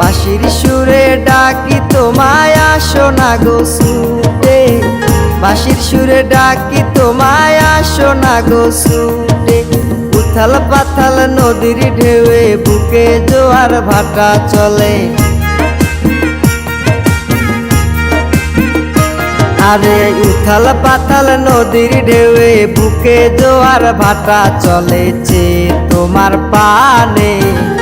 বাঁশির সুরে ডাকি তোমায় আসো না গো সুটে বাঁশির সুরে ডাকি তোমায় আসো না গো সুটে উথাল পাথাল নদীর ঢেউয়ে বুকে জোয়ার ভাটা চলে। আরে উথাল পাতাল নদীর ঢেউয়ে বুকে জোয়ার ভাটা চলেছে তোমার পানে।